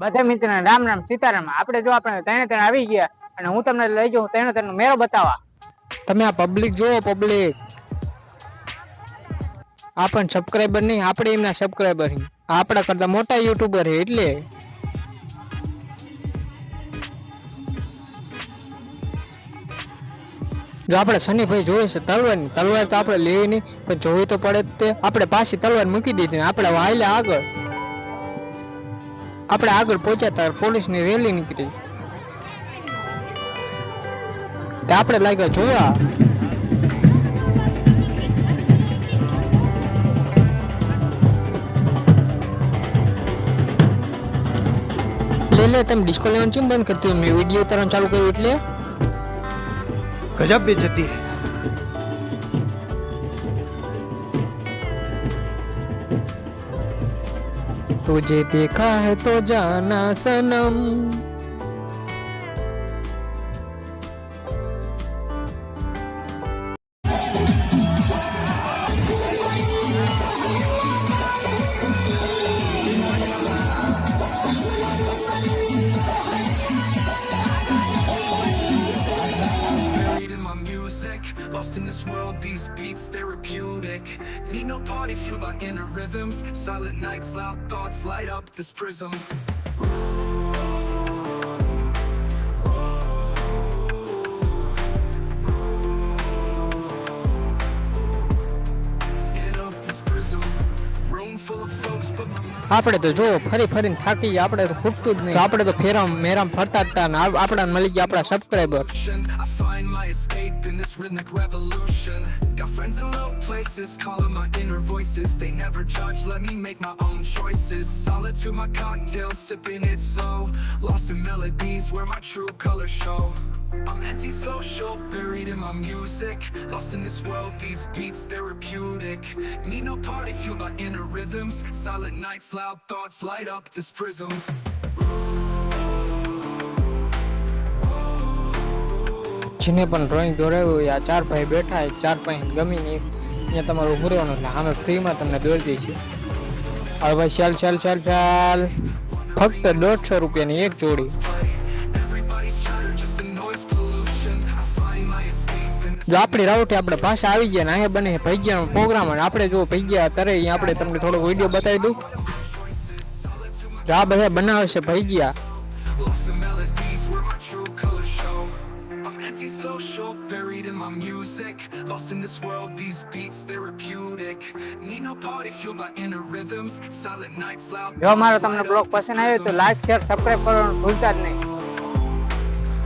બધા મિત્ર રામ રામ સીતારામ. આપણે જો આપણે ત્રણે ત્રણ આવી ગયા અને હું તમને લઈ જાઉં, ત્રણે ત્રણ મેળો બતાવવા. તમે આ પબ્લિક જોવો પબ્લિક આ સબસ્ક્રાઈબર નહીં, આપણે એમના સબસ્ક્રાઈબર આપણા કરતા મોટા યુટ્યુબર છે એટલે. જો આપણે શનિભાઈ જોઈએ છે તલવાર તલવાર તો આપણે લેવી નહીં, પણ જોવી તો પડે તે. આપણે પાછી તલવાર મૂકી દીધી ને, આપણે વાયલા આગળ. આપણે આગળ પહોંચ્યા ત્યારે પોલીસની રેલી નીકળી. આપણે લાગ્યા જોયા. લે તમે ડિસ્કો લેવાનું ચેમ બંધ કરતી મેં વીડિયો ઉતારવાનું ચાલુ કર્યું એટલે. ગજબ બેજતી तुझे देखा है तो जाना सनम music Lost in this world, these beats therapeutic Need no party, fueled by inner rhythms Silent nights, loud thoughts light up this prism Hit up this prism Room full of folks, but my mind આપણે તો જો ફરી ફરીને થાકી ગયા આપણે તો ખૂટતું જ નહીં તો આપણે તો ફેરામ મેરામ ફરતા જ હતા ને આ- આપણાને મળી ગયા આપણા subscriber ocean. I find my escape in this rhythmic revolution. Got friends in low places, calling my inner voices. They never judge, let me make my own choices. Solitude, my cocktail, sipping it slow. Lost in melodies where my true colors show. I'm antisocial, buried in my music. Lost in this world, these beats therapeutic. Need no party, fueled by inner rhythms. Silent nights, loud thoughts light up this prism. જેને પણ drawing દોરાવ્યું હોય આ ચાર ભાઈ બેઠા હોય ચાર ભાઈ ગમીને નહીં અહીંયા તમારું ઊભું રહેવાનું એટલે અમે ફ્રીમાં તમને દોરી દઈએ છીએ. હવે ભાઈ, ચાલ ચાલ ચાલ ચાલ. ફક્ત દોઢસો રૂપિયાની એક જોડી. જો આપણી રાઉટે આપણે પાછા આવી ગયા ને અહીંયા બને ભૈયાનો પ્રોગ્રામ અને આપણે જો ભૈગિયા ત્યારે અહીંયા આપણે તમને થોડોક વીડિયો બતાવી દઉં. જો આ બધા બનાવે છે ભૈયા Lost in melodies where my true colors show. I'm antisocial, buried in my music. Lost in this world, these beats therapeutic. Need no party, fueled by inner rhythms. Silent nights, loud. જો મારો thoughts તમને light blog up this પસંદ આવ્યો તો prism. Like share subscribe કરવાનું ભૂલતા જ નહીં